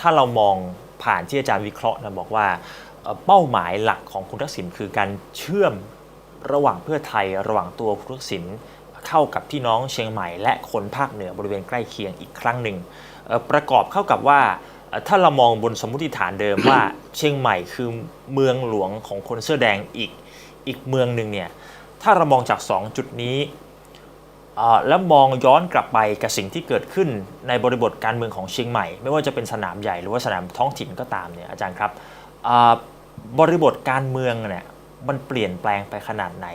ถ้าเรามองผ่านที่อาจารย์วิเคราะห์นะบอกว่าเป้าหมายหลักของคุณทักษิณคือการเชื่อมระหว่างเพื่อไทยระหว่างตัวคุณทักษิณเข้ากับพี่น้องเชียงใหม่ และคนภาคเหนือบริเวณใกล้เคียงอีกครั้งหนึ่งประกอบเข้ากับว่าถ้าเรามองบนสมมติฐานเดิมว่าเชียงใหม่คือเมืองหลวงของคนเสื้อแดงอีกอีกเมืองหนึ่งเนี่ยถ้าเรามองจาก 2 จุดนี้ แล้วมองย้อนกลับไปกับสิ่งที่เกิดขึ้นในบริบทการเมืองของเชียงใหม่ ไม่ว่าจะเป็นสนามใหญ่หรือว่าสนามท้องถิ่นก็ตามเนี่ยอาจารย์ครับบริบทการเมืองเนี่ยมันเปลี่ยนแปลงไปขนาดไหน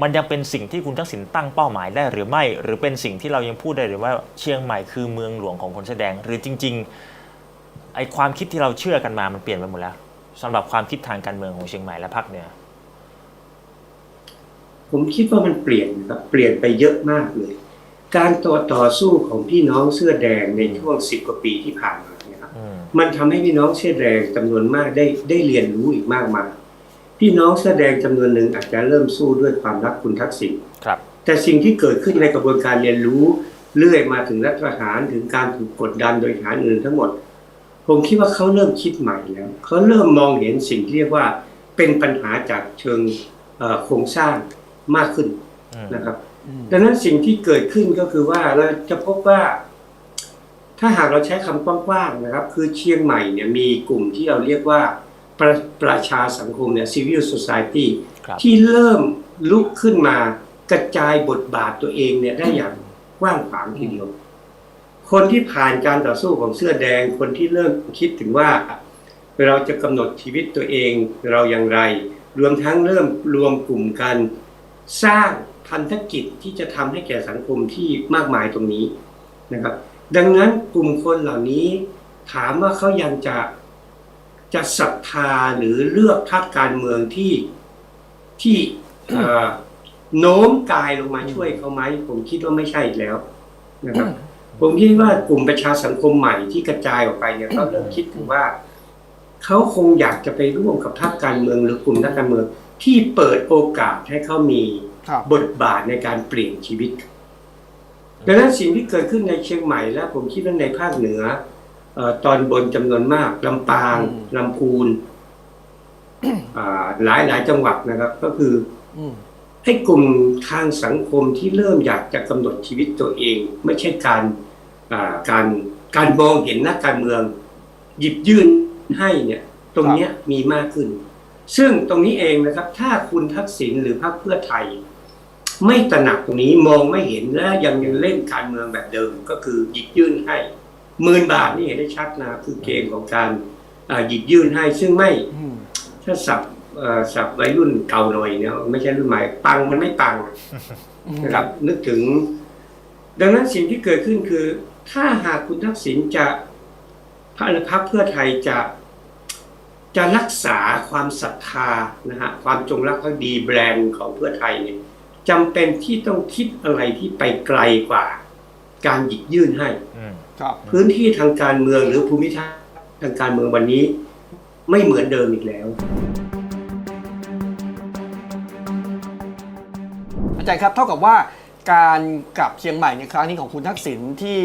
มันยังเป็นสิ่งที่คุณทักษิณตั้งเป้าหมายได้หรือไม่ หรือเป็นสิ่งที่เรายังพูดได้หรือว่าเชียงใหม่คือเมืองหลวงของคนแสดง หรือจริงๆไอความคิดที่เราเชื่อกันมามันเปลี่ยนไปหมดแล้วสำหรับความคิดทางการเมืองของเชียงใหม่และภาคเหนือ ผมคิดว่ามันเปลี่ยนนะครับเปลี่ยนไปเยอะมากเลย การต่อต่อสู้ของพี่น้องเสื้อแดงในช่วงสิบกว่าปีที่ผ่านมาเนี่ยครับอืมมันทำให้พี่น้องเสื้อแดงจำนวนมากได้ได้เรียนรู้อีกมากมายพี่น้องเสื้อแดงจำนวนหนึ่งอาจจะเริ่มสู้ด้วยความรักคุณทักษิณครับ แต่สิ่งที่เกิดขึ้นในกระบวนการเรียนรู้เรื่อยมาถึงรัฐประหารถึงการถูกกดดันโดยฐานอื่นทั้งหมด ผมคิดว่าเขาเริ่มคิดใหม่แล้วเขาเริ่มมองเห็นสิ่งที่เรียกว่าเป็นปัญหาจากเชิงเอ่อโครงสร้าง มากขึ้นอืมนะครับดังนั้นสิ่งที่เกิดขึ้นก็คือว่าเราจะพบว่า ถ้าหากเราใช้คำกว้างๆนะครับ คือเชียงใหม่เนี่ยมีกลุ่มที่เราเรียกว่าประประชาสังคมเนี่ย civil society ครับที่เริ่มลุกขึ้นมากระจายบทบาทตัวเองเนี่ยได้อย่างกว้างขวางทีเดียว คนที่ผ่านการต่อสู้ของเสื้อแดง คนที่เริ่มคิดถึงว่า เราจะกำหนดชีวิตตัวเองเราอย่างไร รวมทั้งเริ่มรวมกลุ่มกัน สร้างพันธกิจที่จะทำให้แก่สังคมที่มากมายตรงนี้นะครับ ดังนั้นกลุ่มคนเหล่านี้ถามว่าเขายังจะจะศรัทธาหรือเลือกพรรคการเมืองที่ที่เอ่อโน้มกายลงมาช่วยเขาไหมผมคิดว่าไม่ใช่อีกแล้วนะครับ ผมคิดว่ากลุ่มประชาสังคมใหม่ที่กระจายออกไปเนี่ยเขาเริ่มคิดถึงว่าเขาคงอยากจะไปร่วมกับพรรคการเมืองหรือกลุ่มนักการเมือง ที่เปิดโอกาสให้เขามีครับบทบาทในการเปลี่ยนชีวิต ดังนั้นสิ่งที่เกิดขึ้นในเชียงใหม่และผมคิดว่าในภาคเหนือเออตอนบนจำนวนมากลำปางอืมลำพูนอ่าหลายหลายจังหวัดนะครับ ก็คืออืมให้กลุ่มทางสังคมที่เริ่มอยากจะกำหนดชีวิตตัวเอง ไม่ใช่การอ่าการการมองเห็นนักการเมือง หยิบยื่นให้เนี่ย ตรงเนี้ยมีมากขึ้น ซึ่งตรงนี้เองนะครับ ถ้าคุณทักษิณหรือพรรคเพื่อไทย ไม่ตระหนักตรงนี้มองไม่เห็นและยังยังเล่นการเมืองแบบเดิมก็คือหยิบยื่นให้หมื่นบาทนี่เห็นได้ชัดนะคือเกมของการอ่าหยิบยื่นให้ซึ่งไม่อืมถ้าสับเอ่อสับวัยรุ่นเก่าหน่อยเนี่ยไม่ใช่รุ่นใหม่ปังมันไม่ปังนะครับ นึกถึง ดังนั้นสิ่งที่เกิดขึ้นคือ ถ้าหากคุณทักษิณจะพรรคพรรคเพื่อไทยจะ จะรักษาความศรัทธานะฮะความจงรักภักดีแบรนด์ของเพื่อไทยเนี่ยจำเป็นที่ต้องคิดอะไรที่ไปไกลกว่า การหยิบยื่นให้อืมครับพื้นที่ทางการเมืองหรือภูมิทัศน์ทางการเมืองวันนี้ ไม่เหมือนเดิมอีกแล้ว อาจารย์ครับเท่ากับว่าการกลับเชียงใหม่ในครั้งนี้ของคุณทักษิณที่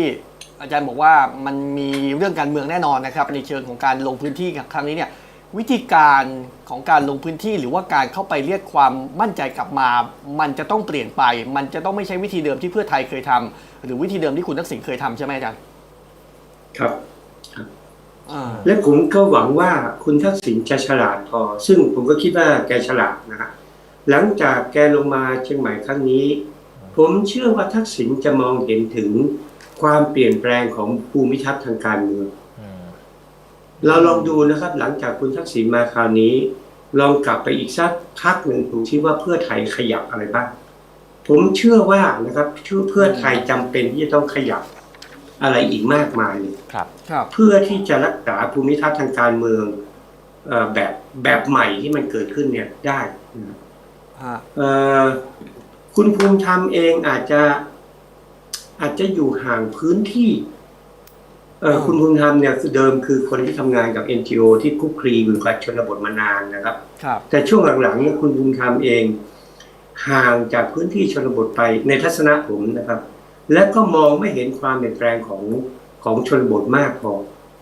อาจารย์บอกว่ามันมีเรื่องการเมืองแน่นอนนะครับ ในเชิงของการลงพื้นที่ครั้งนี้เนี่ย วิธีการของการลงพื้นที่หรือว่าการเข้าไปเรียกความมั่นใจกลับมา มันจะต้องเปลี่ยนไป มันจะต้องไม่ใช่วิธีเดิมที่เพื่อไทยเคยทำหรือวิธีเดิมที่คุณทักษิณเคยทำใช่ไหมอาจารย์ครับอ่าและผมก็หวังว่าคุณทักษิณจะฉลาดพอ ซึ่งผมก็คิดว่าแกฉลาดนะฮะหลังจากแกลงมาเชียงใหม่ครั้งนี้ ผมเชื่อว่าทักษิณจะมองเห็นถึงความเปลี่ยนแปลงของภูมิทัศน์ทางการเมืองอืม เราลองดูนะครับหลังจากคุณทักษิณมาคราวนี้ ลองกลับไปอีกสักพักหนึ่งดูที่ว่าเพื่อไทยขยับอะไรบ้าง ผมเชื่อว่านะครับเชื่อเพื่อไทยจำเป็นที่จะต้องขยับอะไรอีกมากมายเลยครับครับ เพื่อที่จะรักษาภูมิทัศน์ทางการเมืองเออแบบแบบใหม่ที่มันเกิดขึ้นเนี่ยได้นะครับฮะเอ่อคุณภูมิธรรมเองอาจจะอาจจะอยู่ห่างพื้นที่เอ่อ คุณภูมิธรรมเนี่ยคือเดิมคือคนที่ทำงานกับ NGO ที่คลุกคลีอยู่กับชนบทมานานนะครับครับแต่ช่วงหลังๆเนี่ยคุณภูมิธรรมเอง ห่างจากพื้นที่ชนบทไปในทัศนะผมนะครับ และก็มองไม่เห็นความเปลี่ยนแปลงของของชนบทมากพอ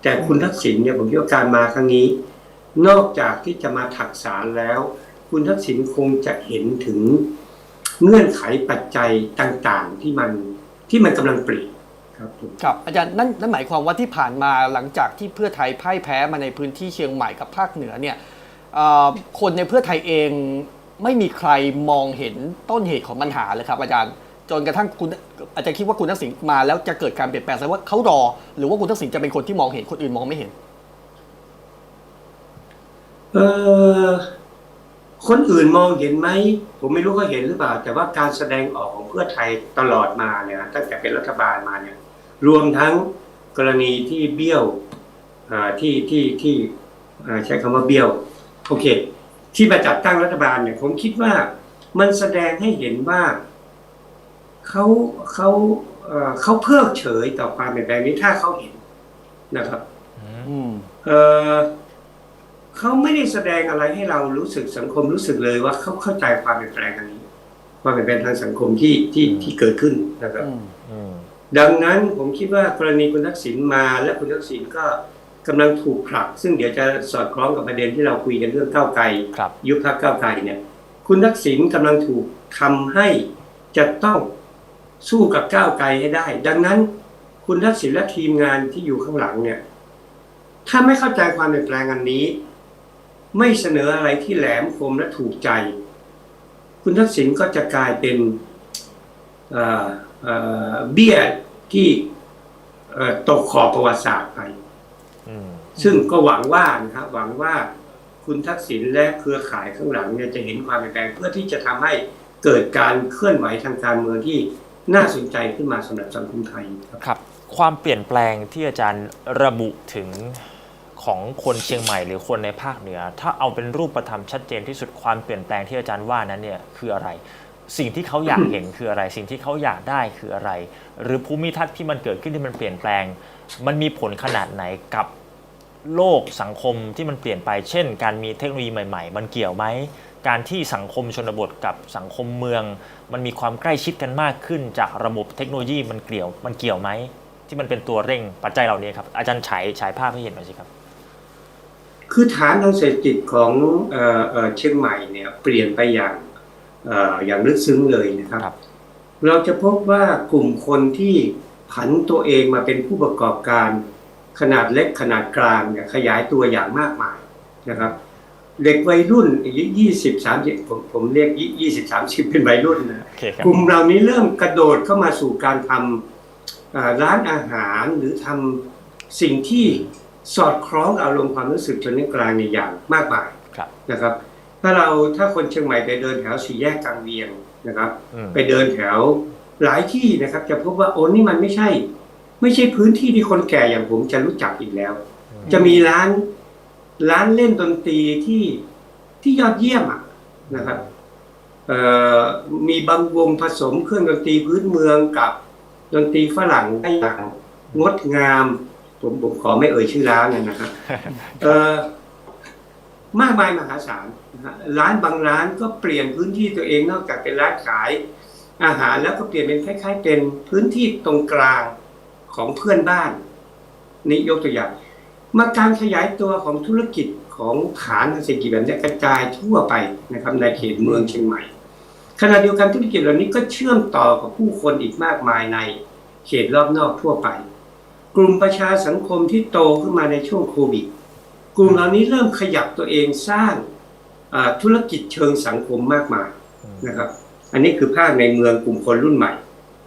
แต่คุณทักษิณเนี่ยผมคิดว่าการมาครั้งนี้ นอกจากที่จะมาถักสารแล้ว คุณทักษิณคงจะเห็นถึงเงื่อนไขปัจจัยต่างๆ ที่มันที่มันกำลังเปลี่ยน ครับผมครับอาจารย์นั่นนั่นหมายความว่าที่ผ่านมาหลังจากที่เพื่อไทยพ่ายแพ้มาในพื้นที่เชียงใหม่กับภาคเหนือเนี่ยเอ่อคนในเพื่อไทยเองไม่มีใครมองเห็นต้นเหตุของปัญหาเลยครับ อาจารย์จนกระทั่งคุณอาจารย์คิดว่าคุณทักษิณมาแล้วจะเกิดการเปลี่ยนแปลงแสดงว่าเขารอ หรือว่าคุณทักษิณจะเป็นคนที่มองเห็นคนอื่นมองไม่เห็น เออคนอื่นมองเห็นไหมผมไม่รู้เขาเห็นหรือเปล่า แต่ว่าการแสดงออกของเพื่อไทยตลอดมาเนี่ยตั้งแต่เป็นรัฐบาลมาเนี่ย รวมทั้งกรณีที่เบี้ยวอ่าที่ที่ที่อ่าใช้คำว่าเบี้ยวโอเค ที่มาจัดตั้งรัฐบาลเนี่ยผมคิดว่ามันแสดงให้เห็นว่าเขาเขาเอ่อเขาเพิกเฉยต่อความเปลี่ยนแปลงนี้ถ้าเขาเห็นนะครับอืมเออเขาไม่ได้แสดงอะไรให้เรารู้สึกสังคมรู้สึกเลยว่าเขาเข้าใจความเปลี่ยนแปลงอันนี้ ความเปลี่ยนแปลงทางสังคมที่ที่ที่เกิดขึ้นนะครับอืมอืม ดังนั้นผมคิดว่ากรณีคุณทักษิณมาและคุณทักษิณก็กำลังถูกผลัก ซึ่งเดี๋ยวจะสอดคล้องกับประเด็นที่เราคุยกันเรื่องก้าวไกลครับยุบพักก้าวไกลเนี่ยคุณทักษิณกำลังถูกทำให้จะต้องสู้กับก้าวไกลให้ได้ ดังนั้นคุณทักษิณและทีมงานที่อยู่ข้างหลังเนี่ยถ้าไม่เข้าใจความเปลี่ยนแปลงอันนี้ ไม่เสนออะไรที่แหลมคมและถูกใจ คุณทักษิณก็จะกลายเป็น เอ่อเอ่อเบี้ยที่เอ่อตกขอบประวัติศาสตร์ไปอืมซึ่งก็หวังว่านะครับหวังว่าคุณทักษิณและเครือข่ายข้างหลังเนี่ยจะเห็นความเปลี่ยนแปลงเพื่อที่จะทำให้เกิดการเคลื่อนไหวทางการเมืองที่น่าสนใจขึ้นมาสำหรับสังคมไทยครับครับ ความเปลี่ยนแปลงที่อาจารย์ระบุถึงของคนเชียงใหม่หรือคนในภาคเหนือ ถ้าเอาเป็นรูปธรรมชัดเจนที่สุดความเปลี่ยนแปลงที่อาจารย์ว่านั้นเนี่ยคืออะไร สิ่งที่เขาอยากเห็นคืออะไร สิ่งที่เขาอยากได้คืออะไร หรือภูมิทัศน์ที่มันเกิดขึ้นที่มันเปลี่ยนแปลง มันมีผลขนาดไหนกับโลกสังคมที่มันเปลี่ยนไป เช่น การมีเทคโนโลยีใหม่ๆ มันเกี่ยวไหม การที่สังคมชนบทกับสังคมเมือง มันมีความใกล้ชิดกันมากขึ้น จากระบบเทคโนโลยีมันเกี่ยวมันเกี่ยวไหม ที่มันเป็นตัวเร่งปัจจัยเหล่านี้ครับอาจารย์ฉายฉายภาพให้เห็นหน่อยสิครับ คือฐานทางเศรษฐกิจของเออเออเชียงใหม่เนี่ยเปลี่ยนไปอย่าง อ่ออย่างลึกซึ้งเลยนะครับครับเราจะพบว่ากลุ่มคนที่ผันตัวเองมาเป็นผู้ประกอบการ ขนาดเล็กขนาดกลางเนี่ยขยายตัวอย่างมากมายนะครับ เด็กวัยรุ่นอายุยี่สิบสามสิบผมผมเรียกยี่สิบสามสิบเป็นวัยรุ่นนะโอเคครับกลุ่มเหล่านี้เริ่มกระโดดเข้ามาสู่การทำอ่าร้านอาหารหรือทำสิ่งที่สอดคล้องอารมณ์ความรู้สึกชนชั้นกลางในอย่างมากมายครับนะครับ ถ้าเราถ้าคนเชียงใหม่ไปเดินแถวสี่แยกกลางเวียงนะครับอืมไปเดินแถวหลายที่นะครับ จะพบว่าโอ้นี่มันไม่ใช่ ไม่ใช่พื้นที่ที่คนแก่อย่างผมจะรู้จักอีกแล้ว จะมีร้านร้านเล่นดนตรีที่ที่ยอดเยี่ยมอะนะครับเอ่อมีบางวงผสมเครื่องดนตรีพื้นเมืองกับดนตรีฝรั่งได้อย่างงดงาม ผมผมขอไม่เอ่ยชื่อร้านนะนะครับเอ่อ มากมายมหาศาลร้านบางร้านก็เปลี่ยนพื้นที่ตัวเองนอกจากเป็นร้านขายอาหารแล้วก็เปลี่ยนเป็นคล้าย ๆ เป็นพื้นที่ตรงกลางของเพื่อนบ้าน นี่ยกตัวอย่างมาการขยายตัวของธุรกิจของฐานเศรษฐกิจแบบนี้กระจายทั่วไปนะครับในเขตเมืองเชียงใหม่ ขณะเดียวกันธุรกิจเหล่านี้ก็เชื่อมต่อกับผู้คนอีกมากมายในเขตรอบนอกทั่วไป กลุ่มประชาสังคมที่โตขึ้นมาในช่วงโควิด กลุ่มเหล่านี้เริ่มขยับตัวเองสร้างอ่าธุรกิจเชิงสังคมมากมายนะครับ อันนี้คือภาพในเมืองกลุ่มคนรุ่นใหม่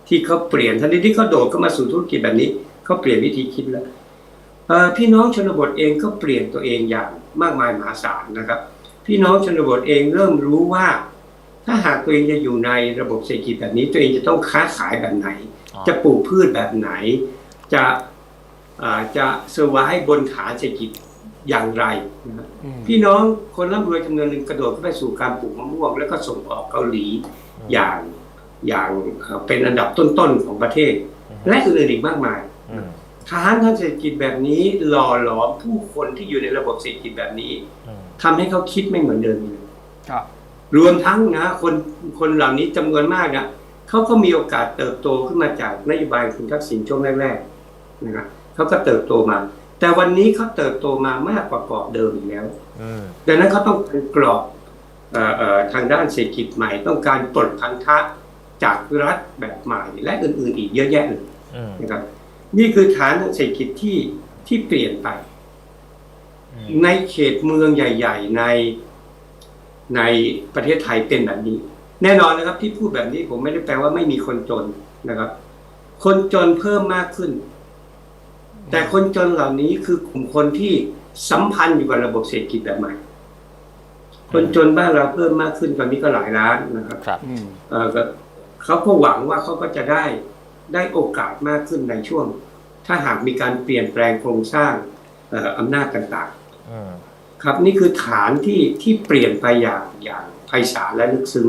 ที่เขาเปลี่ยนทันทีที่เขาโดดเข้ามาสู่ธุรกิจแบบนี้เขาเปลี่ยนวิธีคิดแล้วเอ่อพี่น้องชนบทเองก็เปลี่ยนตัวเองอย่างมากมายมหาศาลนะครับ พี่น้องชนบทเองเริ่มรู้ว่า ถ้าหากตัวเองจะอยู่ในระบบเศรษฐกิจแบบนี้ ตัวเองจะต้องค้าขายแบบไหนอ๋อจะปลูกพืชแบบไหน จะอ่าจะเซอร์ไวบนฐานเศรษฐกิจ อย่างไรนะครับอืมพี่น้องคนร่ำรวยจำนวนหนึ่งกระโดดเข้าไปสู่การปลูกมะม่วง แล้วก็ส่งออกเกาหลีอย่างอย่างเอ่อเป็นอันดับต้นๆของประเทศ และอื่นๆอีกมากมายอืมฐานทางเศรษฐกิจแบบนี้หล่อหลอมผู้คนที่อยู่ในระบบเศรษฐกิจแบบนี้อืมทำให้เขาคิดไม่เหมือนเดิมเลยครับรวมทั้งนะคนคนเหล่านี้จำนวนมากนะเขาก็มีโอกาสเติบโตขึ้นมาจากนโยบายคุณทักษิณช่วงแรกๆนะครับเขาก็เติบโตมา แต่วันนี้เขาเติบโตมามากกว่ากรอบเดิมอีกแล้วอืมดังนั้นเขาต้องการกรอบเอ่อเอ่อทางด้านเศรษฐกิจใหม่ ต้องการปลดพันธะจากรัฐแบบใหม่และอื่น ๆ อีกเยอะแยะเลยอืมนะครับนี่คือฐานทางเศรษฐกิจที่ที่เปลี่ยนไปอืมในเขตเมืองใหญ่ ๆ ในในประเทศไทยเป็นแบบนี้ แน่นอนนะครับที่พูดแบบนี้ผมไม่ได้แปลว่าไม่มีคนจนนะครับ คนจนเพิ่มมากขึ้น แต่คนจนเหล่านี้คือกลุ่มคนที่สัมพันธ์อยู่กับระบบเศรษฐกิจแบบใหม่ คนจนบ้านเราเพิ่มมากขึ้นตอนนี้ก็หลายล้านนะครับครับอืมเอ่อก็เขาก็หวังว่าเขาก็จะได้ได้โอกาสมากขึ้นในช่วง ถ้าหากมีการเปลี่ยนแปลงโครงสร้างเอ่ออำนาจต่างอืมๆครับนี่คือฐานที่ที่เปลี่ยนไปอย่างอย่างไพศาลและลึกซึ้ง